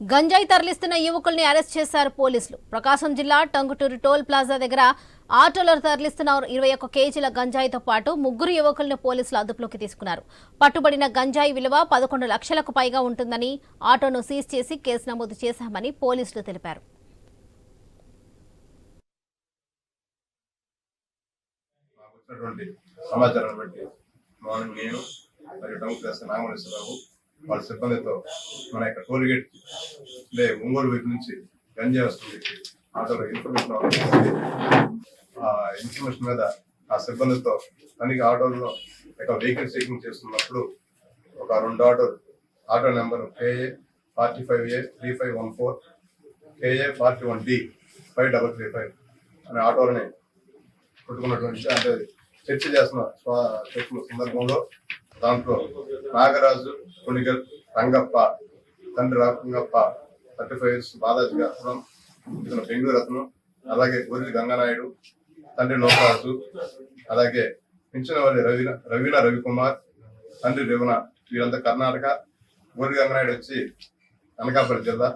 గంజాయి తరలిస్తున్న యువకుల్ని అరెస్ట్ చేశారు పోలీసులు. ప్రకాశం జిల్లా టంగుటూరు టోల్ ప్లాజా దగ్గర ఆటోలో తరలిస్తున్న ఇరవై ఒక్క కేజీల గంజాయితో పాటు ముగ్గురు యువకులను పోలీసులు అదుపులోకి తీసుకున్నారు. పట్టుబడిన గంజాయి విలువ పదకొండు లక్షలకు పైగా ఉంటుందని ఆటోను సీజ్ చేసి కేసు నమోదు చేశామని పోలీసులు తెలిపారు. సమాచారాన్ని బట్టి నేను మరియు వాళ్ళ సిబ్బందితో మన యొక్క టోల్ గేట్ లే ఒంగోలు వైపు నుంచి గంజా వస్తుంది ఆటోలో ఇన్ఫర్మేషన్ ఆ ఇన్ఫర్మేషన్ మీద ఆ సిబ్బందితో తనకి ఆటోలో యొక్క వెహికల్ చెకింగ్ చేస్తున్నప్పుడు ఒక రెండు ఆటోలు auto number KA forty five A three five one four KA forty one D five double three five అనే ఆటోలని కొట్టుకున్నటువంటి అంటే చర్చ చేస్తున్న స్వ- సందర్భంలో దాంట్లో నాగరాజు కొనిగల్ రంగప్ప తండ్రి Rangappa thirty five years Balaji అతనం ఇతను బెంగళూరు రత్నం అలాగే గొర్రె గంగనాయుడు తండ్రి లోకరాజు అలాగే పింఛనవల్లి రవి రవీణ రవికుమార్ తండ్రి రేవణ వీరంతా కర్ణాటక గోరి గంగనాయుడు వచ్చి అనకాపల్లి జిల్లా